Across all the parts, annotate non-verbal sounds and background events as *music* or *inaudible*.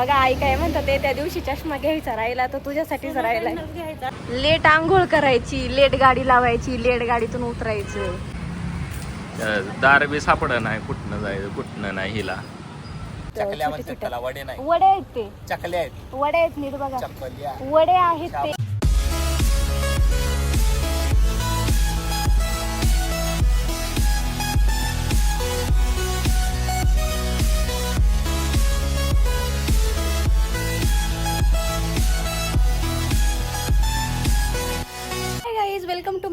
बघा आई काय म्हणतात ते त्या दिवशी चष्मा घ्यायचा राहिला तर तुझ्यासाठीच राहिलाय लेट आंघोळ करायची लेट गाडी लावायची लेट गाडीतून उतरायचं. दार बी सापड नाही कुठनं जायचं कुठनं नाही हिला. वडे नाही. वडे आहेत ते. चकल्या आहेत. वडे आहेत नीट बघा. वडे आहेत ते.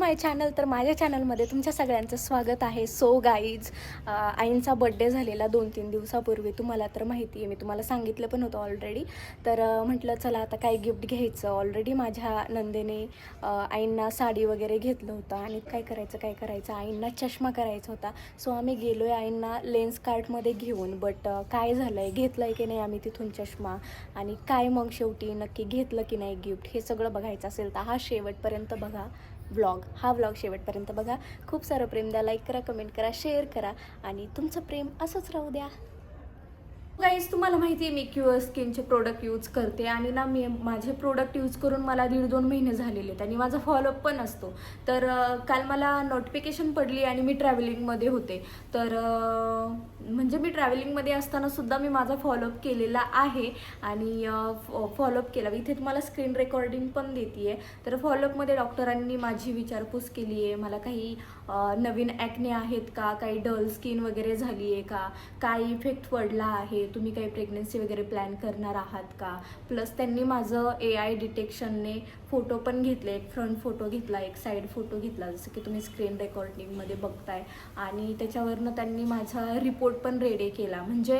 माय चॅनल तर माझ्या चॅनलमध्ये तुमच्या सगळ्यांचं स्वागत आहे. सो गाईज आईंचा बड्डे झालेला दोन तीन दिवसापूर्वी. तुम्हाला तर माहिती आहे मी तुम्हाला सांगितलं पण होतं ऑलरेडी तर म्हटलं चला आता काय गिफ्ट घ्यायचं? ऑलरेडी माझ्या नंदेने आईंना साडी वगैरे घेतलं होतं आणि काय करायचं काय करायचं? आईंना चष्मा करायचा होता. सो आम्ही गेलो आहे आईंना लेन्स कार्टमध्ये घेऊन. बट काय झालं आहे घेतलं आहे की नाही आम्ही तिथून चष्मा? आणि काय मग शेवटी नक्की घेतलं की नाही गिफ्ट हे सगळं बघायचं असेल तर हा शेवटपर्यंत बघा. व्लॉग हा व्लॉग शेवटपर्यंत बघा. खूप सारं प्रेम द्या लाईक करा कमेंट करा शेअर करा. आणि तुमचं प्रेम असंच राहू द्या. गाईज तुम्हाला माहिती आहे मी क्युअर स्किनचे प्रोडक्ट यूज करते आणि ना मी माझे प्रोडक्ट यूज करून मला दीड दोन महिने झालेले आहेत आणि माझा फॉलोअप पण असतो. तर काल मला नोटिफिकेशन पडली आणि मी ट्रॅव्हलिंगमध्ये होते. तर म्हणजे मी ट्रॅव्हलिंगमध्ये असतानासुद्धा मी माझा फॉलोअप केलेला आहे आणि फॉलोअप केला. इथे तुम्हाला स्क्रीन रेकॉर्डिंग पण देते आहे तर फॉलोअपमध्ये डॉक्टरांनी माझी विचारपूस केली आहे मला काही नवीन ॲक्ने आहेत का? काही डल स्किन वगैरे झाली आहे का? काय इफेक्ट पडला आहे? तुम्ही काही प्रेग्नन्सी वगैरे प्लॅन करणार आहात का? प्लस त्यांनी माझं ए आय डिटेक्शनने फोटो पण घेतले एक फ्रंट फोटो घेतला एक साईड फोटो घेतला जसं की तुम्ही स्क्रीन रेकॉर्डिंगमध्ये बघताय. आणि त्याच्यावरनं त्यांनी माझा रिपोर्ट पण रेडी केला. म्हणजे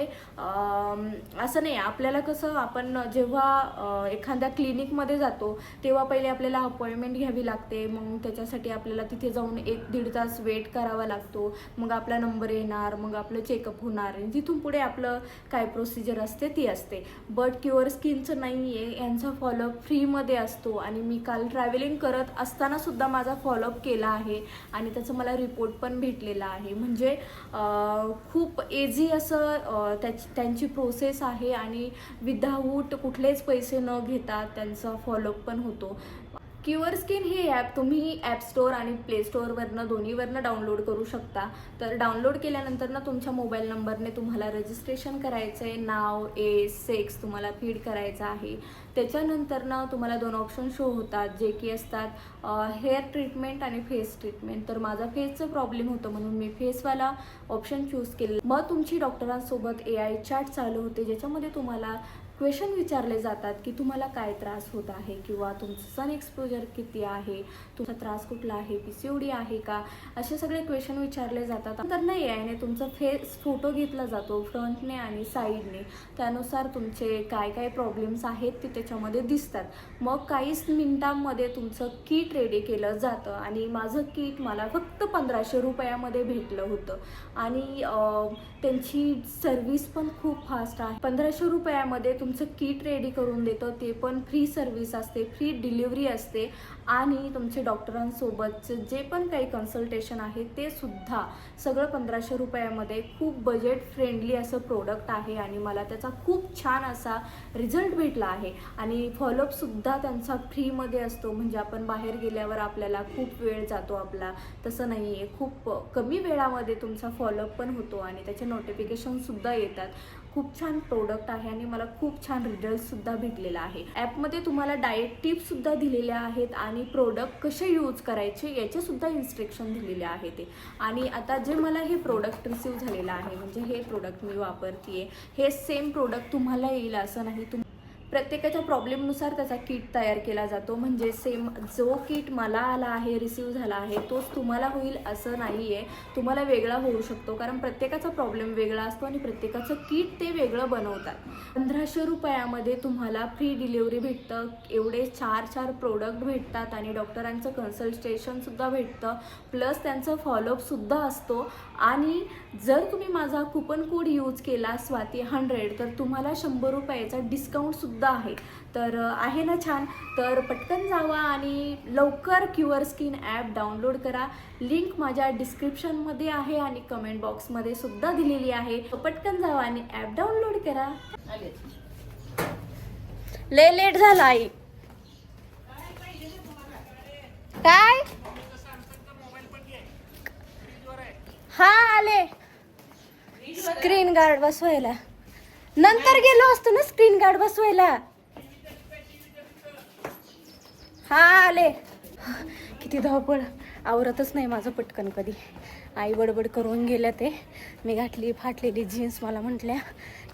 असं नाही आपल्याला कसं आपण जेव्हा एखाद्या क्लिनिकमध्ये जातो तेव्हा पहिले आपल्याला अपॉइंटमेंट घ्यावी लागते. मग त्याच्यासाठी आपल्याला तिथे जाऊन एक दीड तास वेट करावा लागतो. मग आपला नंबर येणार मग आपलं चेकअप होणार आणि तिथून पुढे आपलं काय प्रोसिजर असते ती असते. बट क्युअर स्किनचं नाही आहे यांचा फॉलोअप फ्रीमध्ये असतो आणि मी काल ट्रॅव्हलिंग करत असताना सुद्धा माझा फॉलोअप केला आहे आणि त्याचं मला रिपोर्ट पण भेटलेला आहे. म्हणजे खूप एझी असं त्याची त्यांची प्रोसेस आहे आणि विदाऊट कुठलेच पैसे न घेता त्यांचा फॉलोअप पण होतो. क्युअर स्किन हे ॲप तुम्ही ॲप स्टोअर आणि प्ले स्टोअरवरनं दोन्हीवरनं डाउनलोड करू शकता. तर डाउनलोड केल्यानंतर ना तुमच्या मोबाईल नंबरने तुम्हाला रजिस्ट्रेशन करायचं आहे नाव एज सेक्स तुम्हाला फीड करायचं आहे. त्याच्यानंतर ना तुम्हाला दोन ऑप्शन शो होतात जे की असतात हेअर ट्रीटमेंट आणि फेस ट्रीटमेंट तर माझा फेसचं प्रॉब्लेम होतं म्हणून मी फेसवाला ऑप्शन चूज केलं. मग तुमची डॉक्टरांसोबत ए आय चॅट चालू होते ज्याच्यामध्ये तुम्हाला क्वेश्चन विचारले जातात की तुम्हाला काय त्रास होत आहे किंवा तुमचं सन एक्सपोजर किती आहे? तुमचा त्रास कुठला आहे? पी सी ओ डी आहे का? असे सगळे क्वेश्चन विचारले जातात. तर नाही आहे तुमचा फेस फोटो घेतला जातो फ्रंटने आणि साईडने त्यानुसार तुमचे काय काय प्रॉब्लेम्स आहेत ते त्याच्यामध्ये दिसतात. मग काहीच मिनिटांमध्ये तुमचं किट रेडी केलं जातं आणि माझं किट मला फक्त पंधराशे रुपयामध्ये भेटलं होतं. आणि त्यांची सर्विस पण खूप फास्ट आहे. पंधराशे रुपयामध्ये तुम तुमचं किट रेडी करून देतं ते पण फ्री सर्विस असते फ्री डिलिव्हरी असते. आणि तुमचे डॉक्टरांसोबतचं जे पण काही कन्सल्टेशन आहे ते सुद्धा सगळं पंधराशे रुपयामध्ये खूप बजेट फ्रेंडली असं प्रोडक्ट आहे. आणि मला त्याचा खूप छान असा रिझल्ट भेटला आहे. आणि फॉलोअपसुद्धा त्यांचा फ्रीमध्ये असतो. म्हणजे आपण बाहेर गेल्यावर आपल्याला खूप वेळ जातो आपला. तसं नाही आहे खूप कमी वेळामध्ये तुमचा फॉलोअप पण होतो आणि त्याचे नोटिफिकेशनसुद्धा येतात. खूप छान प्रोडक्ट आहे आणि मला खूप छान रिझल्टसुद्धा भेटलेला आहे. ॲपमध्ये तुम्हाला डाएट टिप्ससुद्धा दिलेल्या आहेत आणि प्रोडक्ट कसे यूज करायचे याचेसुद्धा इन्स्ट्रक्शन दिलेले आहे ते. आणि आता जे मला हे प्रोडक्ट रिसीव झालेलं आहे म्हणजे हे प्रोडक्ट मी वापरते हे सेम प्रोडक्ट तुम्हाला येईल असं नाही. तुम प्रत्येकाच्या प्रॉब्लेमनुसार त्याचा किट तयार केला जातो. म्हणजे सेम जो किट मला आला आहे रिसीव झाला आहे तोच तुम्हाला होईल असं नाही आहे तुम्हाला वेगळा होऊ शकतो कारण प्रत्येकाचा प्रॉब्लेम वेगळा असतो आणि प्रत्येकाचं किट ते वेगळं बनवतात. पंधराशे रुपयामध्ये तुम्हाला फ्री डिलिव्हरी भेटतं एवढे चार चार प्रोडक्ट भेटतात आणि डॉक्टरांचं कन्सल्टेशनसुद्धा भेटतं प्लस त्यांचं फॉलोअपसुद्धा असतो. आणि जर तुम्ही माझा कुपन कोड यूज केला स्वाती हंड्रेड तर तुम्हाला शंभर रुपयाचा डिस्काउंटसुद्धा आहे. तर आहे ना छान? तर पटकन जावा आणि लवकर क्युअर स्किन ॲप डाउनलोड करा. लिंक माझ्या डिस्क्रिप्शनमध्ये आहे आणि कमेंट बॉक्समध्ये सुद्धा दिलेली आहे. पटकन जावा आणि ॲप डाउनलोड करा. लय लेट झाला आई. काय? हा आले. स्क्रीन गार्ड बसवायला. नंतर गेलो असतो ना स्क्रीन गार्ड बसवायला. हा आले. किती धावपळ. आवरतच नाही माझं पटकन कधी. आई बडबड करून गेल्या ते. मी घातली फाटलेली जीन्स मला म्हटल्या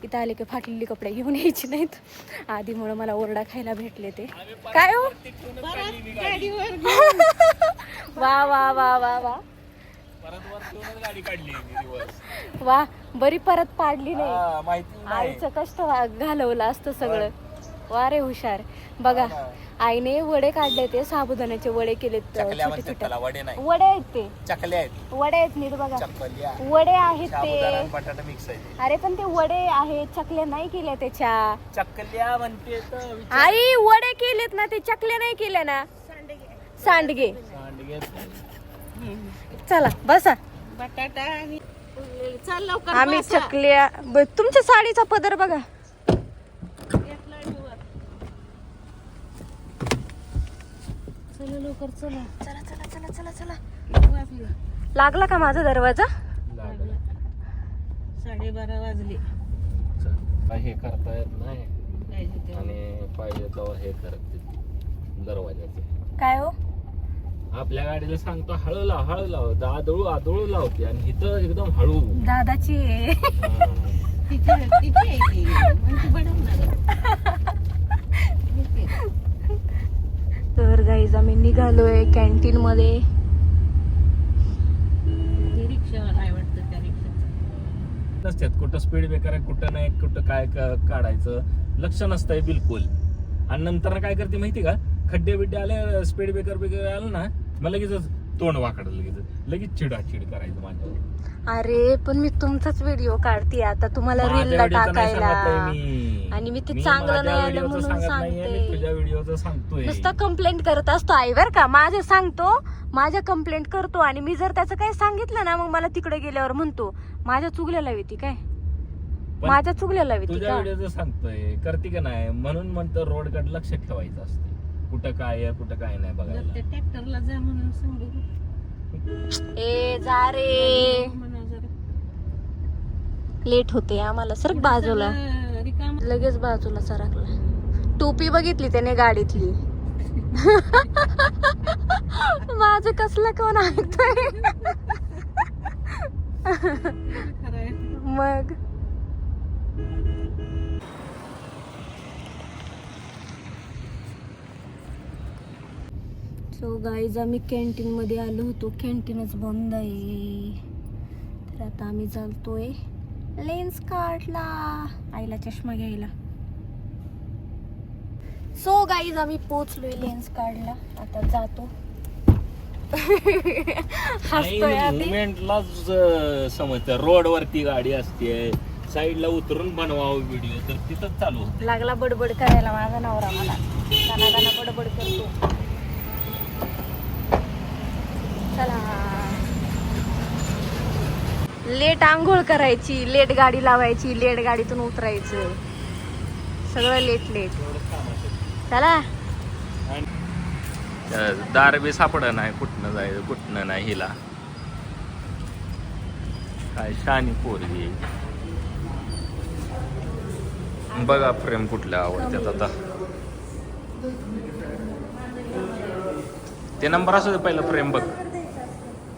इथं आले की फाटलेली कपडे घेऊन यायची नाहीत. आधीमुळं मला ओरडा खायला भेटले ते. काय हो? *laughs* वा वा वा वा वा. वा. बरी परत पाडली नाही. माहिती नाही. आईचं कष्ट वा- घालवलं असतं सगळं. वा रे हुशार. बघा आईने वडे काढले ते साबुदाण्याचे वडे केलेत चकल्या छोटे म्हणतात छोटे त्याला वडे नाही. वडे आहेत ते. चकल्या आहेत. वडे आहेत नीट बघा. चकल्या. वडे आहेत साबुदाणा ते आणि बटाटा मिक्स आहे. अरे पण ते वडे आहेत चकल्या नाही केल्या त्याच्या. चकल्या म्हणते तर विचार. आई वडे केलेत ना ते चकल्या नाही केल्या ना. सांडगे. सांडगे. चला बसा. बटाटा आणि चाल लवकर आम्ही बसा. चकल्या ब- तुमच्या साडीचा पदर बघा. चला लवकर चला. चला चला चला चला चला. किती वाजले. लागला का माझा दरवाजा? लागलं. साडेबारा वाजले. चल, काय हे करता येत नाही. पाहिजे तेवढं. आणि पाहिजे तेव्हा हे करते दरवाजाचं. काय हो? आपल्या गाडीला सांगतो हळू लाव हळू लाव आदळू आदळू लावते आणि इथं एकदम हळू. दादाची आहे. तर गाईज आम्ही निघालोय कॅन्टीन मध्ये. नसतात कुठं स्पीड ब्रेकर आहे कुठं नाही कुठं काय क- काढायचं लक्ष नसतंय बिलकुल. आणि नंतर काय करते माहिती का? खड्डे बिड्डे आले स्पीड ब्रेकर बिकर आलं ना मग लगेच तोंड वाकडं लगेच. लगेच चिडाचिड करायचं माझ्यावर. अरे पण मी तुमचाच व्हिडिओ काढते आता. तुम्हाला माझ्या रीलला व्हिडिओचं नाही टाकायला. आणि मी ते मी चांगलं माझ्या नाही आलं व्हिडिओचं म्हणून सांगत नाहीये, मी सांगते. तुझ्या व्हिडिओचं सांगतोय. नुसता कंप्लेंट करत असतो आई बर का? माझं सांगतो माझ्या कंप्लेंट करतो. आणि मी जर त्याचं काही सांगितलं ना मग मला तिकडे गेल्यावर म्हणतो माझ्या चुकल्याला होती काय? पण माझ्या चुकल्याला होती तुझ्या का? व्हिडिओचं सांगतोय. करते का नाही? म्हणून म्हणतो रोडकडे लक्ष ठेवायचं असते. कुठं काय आहे कुठं काय नाही बघायला. त्या ट्रॅक्टरला जा म्हणून सांगू ए जा रे. म्हणा जरा. लेट होते आम्हाला सर बाजूला. चला, रिकाम लगेच बाजूला सरकला टोपी बघितली त्याने गाडीतली. *laughs* माझं कसलं कोण ऐकतोय? खरं आहे. मग? सो गाईज आम्ही कॅन्टीन मध्ये आलो होतो. कॅन्टीनच बंद आहे. तर आता आम्ही चालतोय. लेन्स कार्डला आईला चष्मा घ्यायला. सो गाईज आम्ही पोचलोय लेन्स कार्डला आता जातो. *laughs* हसतोय आधी समजतं. रोड वरती गाडी असते. साईडला उतरून बनवावं व्हिडिओ तर तिथंच चालू. लागला बडबड करायला माझा नवरा मला. दाना दाना बडबड करतो चला लेट आंघोळ करायची लेट गाडी लावायची लेट गाडीतून उतरायचं. सगळं लेट लेट. चला. दार बी सापड नाही कुठनं जायचं कुठनं नाही हिला. काय शानी पोरगी. बघा फ्रेम कुठल्या आवडतात आता. ते नंबर असू दे पहिला फ्रेम बघ.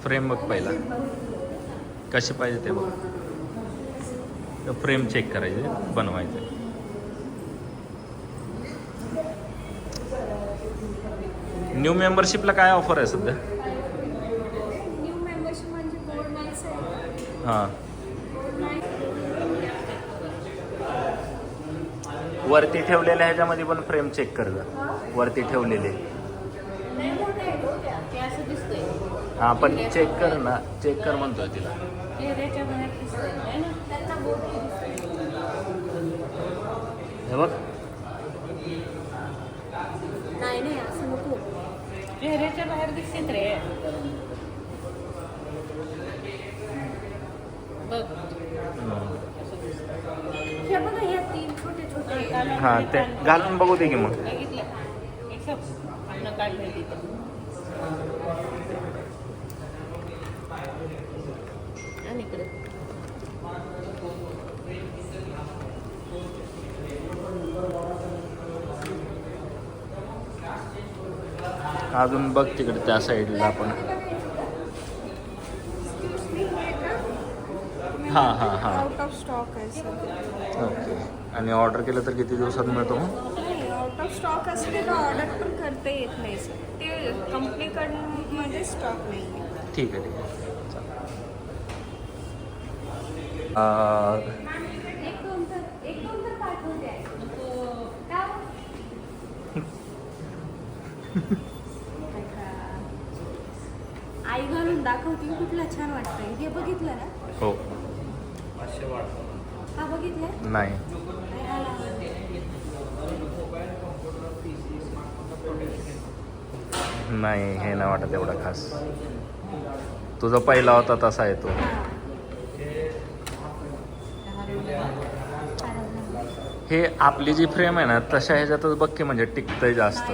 फ्रेम बघ पहिला. कशी पाहिजे ते बघ. फ्रेम चेक करायचे बनवायचे. न्यू मेंबरशिपला काय ऑफर आहे सध्या? हां. वरती ठेवलेल्या ह्याच्यामध्ये पण फ्रेम चेक कर वरती ठेवलेले. दिसतंय. हां पण चेक कर ना. चेक कर म्हणतोय तिला. है ना? हे बघ. नाही नाही असं नको. चेहऱ्याच्या बाहेर दिसत रे बघ. हे तीन छोटे छोटे हा ते घालून बघू दे की मग. तिथं. आणि इकडे. अजून बघ तिकडे त्या साईडला आपण हा हा हा. आउट ऑफ स्टॉक आहे सर ओके आणि ऑर्डर केलं तर किती दिवसात मिळतो? मग आउट ऑफ स्टॉक असले तर ऑर्डर पण करता येत नाही सर ते कंपनीकडून मध्ये स्टॉक नाही ठीक आहे ठीक आहे चालेल. अं, एक दोन तर एक दोन तर पाठवून द्या का हो? आई घालून दाखवते कुठला छान वाटतंय हे. बघितलं ना हो हा बघितलं नाही. नाही हे नाही वाटत एवढा खास. तुझा पहिला होता तसा आहे तो. हे आपली जी फ्रेम आहे ना तशा ह्याच्यातच बघ की म्हणजे टिकतंय जास्त.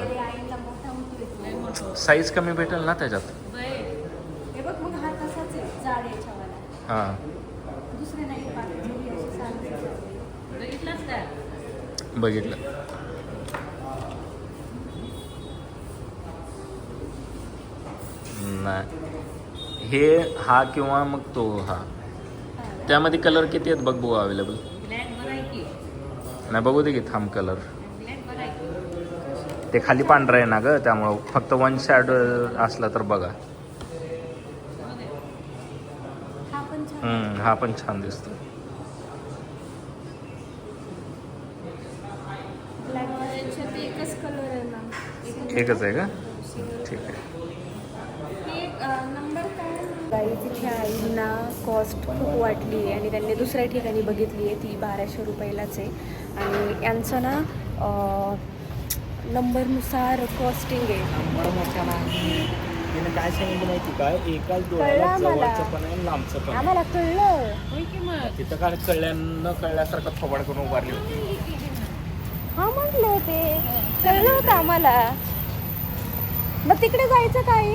साईज कमी भेटेल ना त्याच्यात? हां. बघितलं. नाही. हे हा किंवा मग तो हा. त्यामध्ये कलर किती आहेत बघ बघू अवेलेबल नाही बघू दे की थांब कलर ते खाली पांढरं आहे ना ग त्यामुळं फक्त वन शॅड असला तर बघा. हा पण छान. दिसतो एकच कलर आहे मॅम एकच आहे का? ठीक आहे. तिथे आईंना कॉस्ट खूप वाटली आहे आणि त्यांनी दुसऱ्या ठिकाणी बघितली आहे ती बाराशे रुपयालाच आहे. आणि यांचं ना अं, नंबरनुसार कॉस्टिंग आहे. नंबर मोठा नाही. तिने काय सांगितलं माहिती काय एकाच कळलं डोळ्याला आम्हाला. जवळचं पण आहे लांबचं पण आहे. आम्हाला कळलं. होय की मग? तिथं काय कळल्या न कळल्यासारखं थोबाड करून उभारली होती. हा म्हटलं ते. कळलं होतं आम्हाला. मग तिकडे जायचं काय?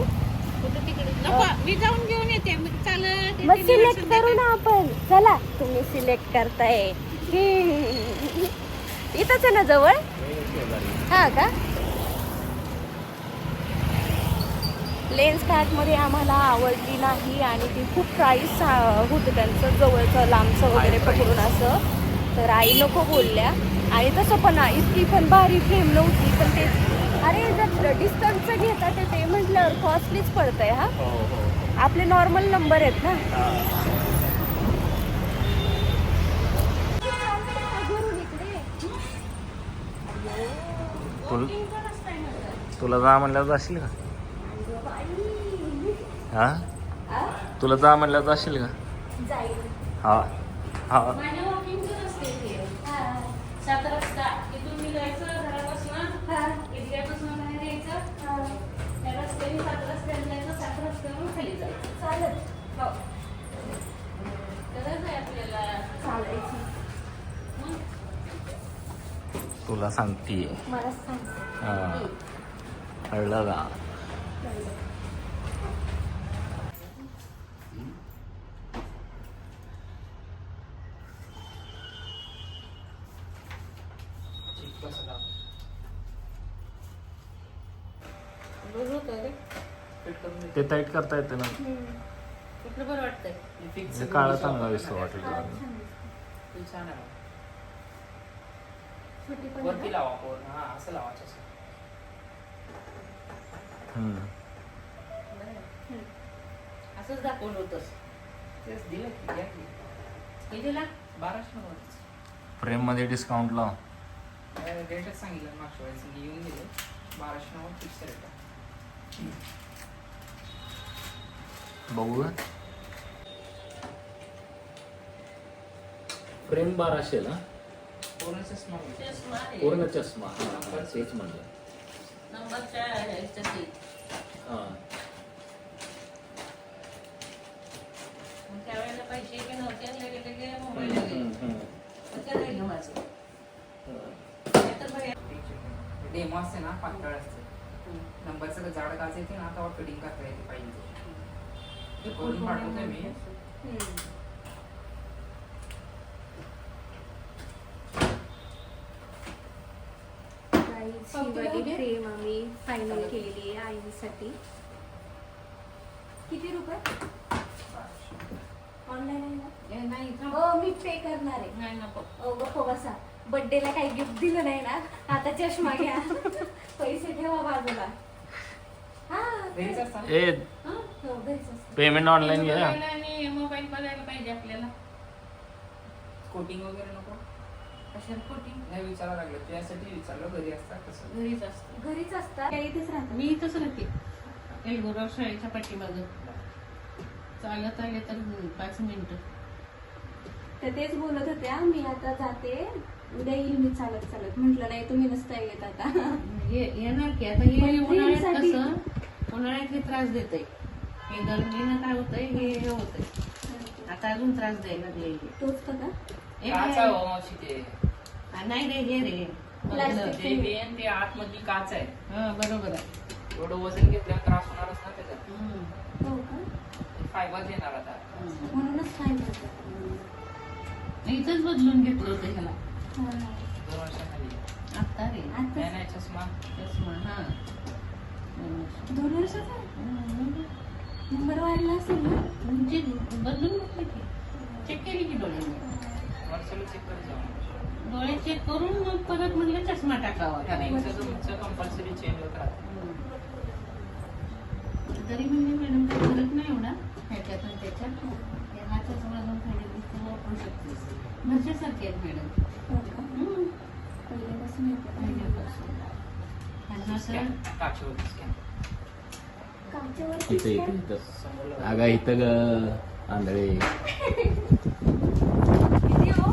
कुठं तिकडे? नको मी जाऊन घेऊन येते. चालत मग येते, सिलेक्ट करू ना आपण. चला तुम्ही सिलेक्ट करताय. इथंच आहे ना जवळ? हा का? लेन्स कार्टमध्ये आम्हाला आवडली नाही आणि ती खूप प्राईस होतं त्यांचं जवळचं लांबचं वगैरे पकडून असं. तर आई नको बोलल्या. आणि तसं पण इतकी पण भारी फ्रेम नव्हती पण ते अरे जर डिस्टन्सचं घेतात तर ते म्हटल्यावर कॉस्टलीच पडतंय हा. हो हो. आपले नॉर्मल नंबर आहेत ना. तुला तुला जा म्हणल्यावर जाशील का? हा? तुला जा म्हणल्यावर जाशील का? हा हा. रस्त्याने सात रस्त्याने जायचं सात रस्त्यावरून खाली जायचं. चालत हो गरज आहे आपल्याला चालायची मग तुला सांगतीये मला सांग हा कळलं का बरं होतं रे ते टाईट करता येते ना कुठलं बरं वाटतंय हे काळं चांगला दिसतो वाटेल छान आहे छोटी पण वरती लावा पोर हा असं लावायचं असं. हम्म. असंच दाखवलं होतंस तेच दिलं की घ्या की. हे दिला? बाराशे मध्ये फ्रेममध्ये डिस्काउंट लाव. रेटच सांगितलं मागच्या वेळेस मी येऊन गेले. बाराशे नव्वद फिक्स रेट आहे. बघू का फ्रेम बाराशे ना पूर्ण चष्मा आहे. पूर्ण चष्मा हा, हा, तेच म्हणलं. हा. मग त्यावेळेला पैसे की नव्हते लगे लगे मोबाईल राहिलं माझं. नाहीतर डेमो असते ना पातळ असते. नंबर सगळं जाड गाज येते ना तेव्हा फिडिंग करता येते पाहिजे. ते करून पाठवतोय मी. Guys, ही वाली फ्रेम आम्ही फायनल केलेली आहे आईसाठी. किती रुपये? ऑनलाईन आहे ना? हे नाही थांब. हो मी पे करणार आहे. नाही नको. ओ गप्प बसा. बर्थडेला काही गिफ्ट दिलं नाही ना? आता चष्मा घ्या. *laughs* पैसे ठेवा बाजूला. हा घरीच असतात ए हं? हो, घरीच असतं. पेमेंट ऑनलाईन घ्या. मोबाईल बघायला पाहिजे आपल्याला. कोटिंग वगैरे नको? कशाला खोटी? नाही विचारायला लागलं. त्यासाठी विचारलं घरी असतात कसं घरीच असतं घरीच असतात? त्या इथेच राहतात. मी इथंच राहते. एलगोराव शाळेच्या पाठीमागं. चालत आले तर पाच मिनिटं. तर तेच बोलत होत्या मी आता जाते. उद्या येईल मी चालत चालत. म्हटलं नाही तुम्ही नसता येत आता. ये- येणार की? आता हे उन्हाळ्यात कसं? उन्हाळ्यात हे त्रास देतंय. हे गरमीनं काय होतंय? हे हे होतंय. आता अजून त्रास द्यायला लागले. तोच बघा. काच काय? आहे हो मावशी ते? हा, नाही रे हे. रे. ते ते आतमधली काच आहे. हा बरोबर आहे. एवढं वजन घेतल्यावर त्रास होणारच ना त्याच्यात. हम्म. हो का? फायबर देणार आता. हम्म. म्हणूनच काय म्हणतात इथंच बदलून घेतलं होतं ह्याला. हा. दोन वर्षाखाली. आत्ता रे. आता नाही चष्मा. चष्मा हा. दोन दोन वर्षाचा? वर्ष. नंबर वाढला असेल ना? म्हणजे बदलून घेतलं की. चेक केली की डोळे डोळे चेक करून मग परत म्हणलं चष्मा टाकावा. कंपल्सरी चेंज होत राहतं. तरी म्हणजे मॅडम काही फरक नाही एवढा. ह्याच्यात आणि त्याच्यात. हे हातच वाजून खाली दिसतो वापरू शकते घरच्यासारखे आहेत मॅडम. पहिल्यापासून. पहिल्यापासून. काचेवरती इथं? इथं आंधळे *laughs* किती हो?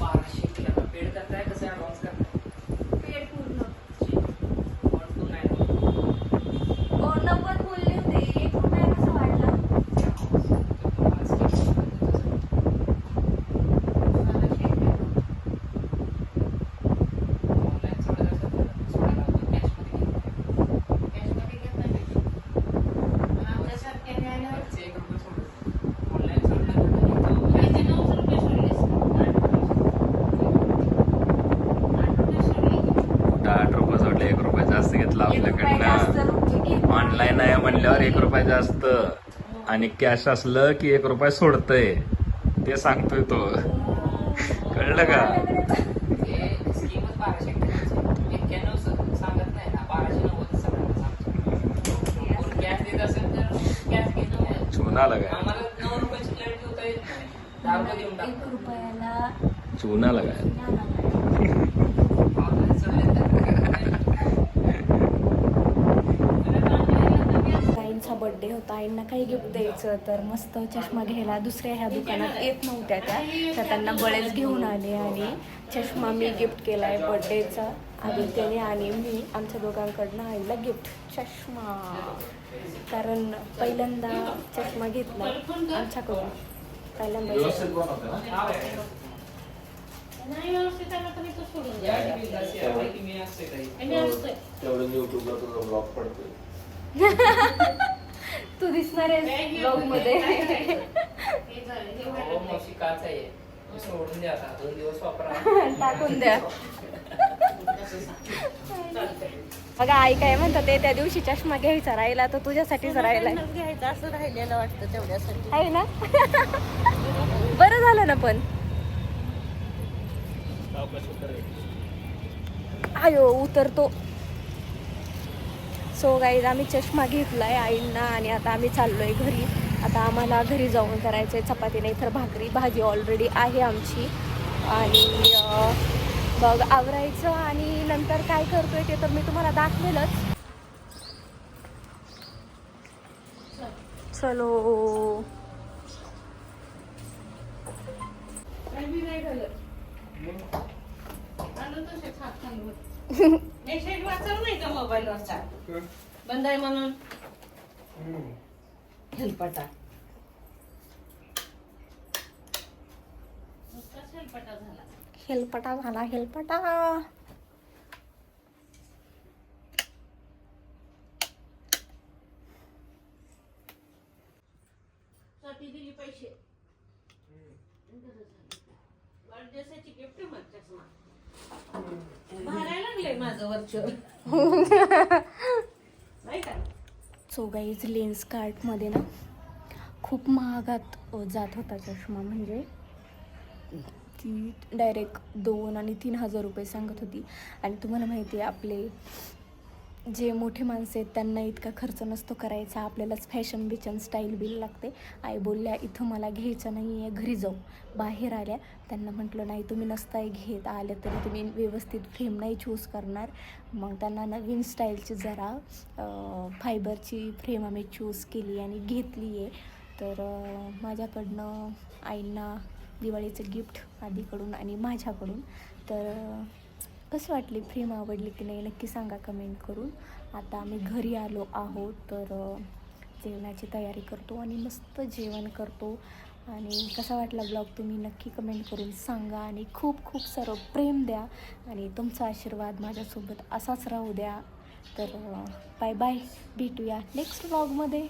बाराशे किलो पेड करताय कसं ऍडव्हान्स करताय पेड पूर्ण. वन टू नाईन हो, नव्वद बोलले होते. एक रुपया कसा वाढला? कॅशमध्ये घेत नाही पैसे. आमच्यासारखे न्यायला किती नऊशे रुपये सोडलेस? आठ रुपये सोडले. कुठं आठ रुपये सोडले एक रुपये जास्त घेतला एक रुपया जास्त आपल्याकडनं रुपये घेतला. ऑनलाईन आहे म्हणल्यावर एक रुपये जास्त आणि कॅश असलं की एक रुपये सोडतय ते सांगतोय तो. कळलं का? सांगत नाही ना बाराशे नव्वद सगळ्यांना सांगतो कॅश देत असेल तर कॅश घेणं चून आला काय आम्हाला नऊ रुपयाची लाइट देता येत नाही दहा रुपये देऊन एक टाकतो रुपयाला चून आला काय ऑनलाईन चालले तर बर्थडे होता आईंना काही गिफ्ट द्यायचं तर मस्त चष्मा घ्यायला दुसऱ्या ह्या दुकानात येत नव्हत्या त्या. तर त्यांना बळेच घेऊन आले आणि चष्मा मी गिफ्ट केला आहे बर्थडेचा. आदित्यने आणि मी आमच्या दोघांकडनं आईला गिफ्ट चष्मा. कारण पहिल्यांदा चष्मा घेतला आमच्याकडून. पहिल्यांदा. तेवढं युट्यूबला तुझा ब्लॉग पडतोय. *laughs* तू दिसणार आहे ब्लॉगमध्ये. *laughs* हे झालं, वाटत नाही. मावशी काच आहे. मी सोडून द्या आता. दोन दिवस वापरा. *laughs* टाकून द्या. *laughs* बघा आई काय म्हणतात ते त्या दिवशी चष्मा घ्यायचा राहिला तर तुझ्यासाठीच राहिलाय घ्यायचं असं राहिलेलं वाटतं तेवढ्यासाठी. आहे ना? बरं झालं ना पण. आयो उतरतो. सो गाईज आम्ही चष्मा घेतलाय आईंना आणि आता आम्ही चाललोय घरी. आता आम्हाला घरी जाऊन करायचंय चपाती नाही तर भाकरी. भाजी ऑलरेडी आहे आमची. आणि मग आवरायचं आणि नंतर काय करतोय ते तर मी तुम्हाला दाखवेलच. चलो. नाही *laughs* मेसेज वाचला नाही का मोबाईल वरचा बंद आहे म्हणून हेलपटा नुसताच हेलपटा झाला हेलपटा झाला हेलपटा साठी दिली पैसे. वाढदिवसाची गिफ्ट म्हणतात मला. लागले माझं सो गाईज लेन्स कार्टमध्ये ना खूप महागात जात होता चष्मा. म्हणजे ती डायरेक्ट दोन आणि तीन हजार रुपये सांगत होती. आणि तुम्हाला माहिती आहे आपले जे मोठे माणसं आहेत त्यांना इतका खर्च नसतो करायचा. आपल्यालाच फॅशन बिचन स्टाईल बिल लागते. आई बोलल्या इथं मला घ्यायचं नाही आहे घरी जाऊ. बाहेर आल्या त्यांना म्हटलं नाही तुम्ही नसताय घेत. आल्या तरी तुम्ही व्यवस्थित फ्रेम नाही चूज करणार. मग त्यांना नवीन स्टाईलची जरा फायबरची फ्रेम आम्ही चूज केली आणि घेतली आहे तर माझ्याकडनं आईंना दिवाळीचं गिफ्ट आधीकडून आणि माझ्याकडून. तर कसं वाटली? फ्रेम आवडली की नाही? नक्की सांगा कमेंट करून. आता आम्ही घरी आलो आहोत तर जेवणाची तयारी करतो आणि मस्त जेवण करतो. आणि कसा वाटला ब्लॉग तुम्ही नक्की कमेंट करून सांगा आणि खूप खूप सर्व प्रेम द्या आणि तुमचा आशीर्वाद माझ्यासोबत असाच राहू द्या. तर बाय बाय भेटूया नेक्स्ट ब्लॉगमध्ये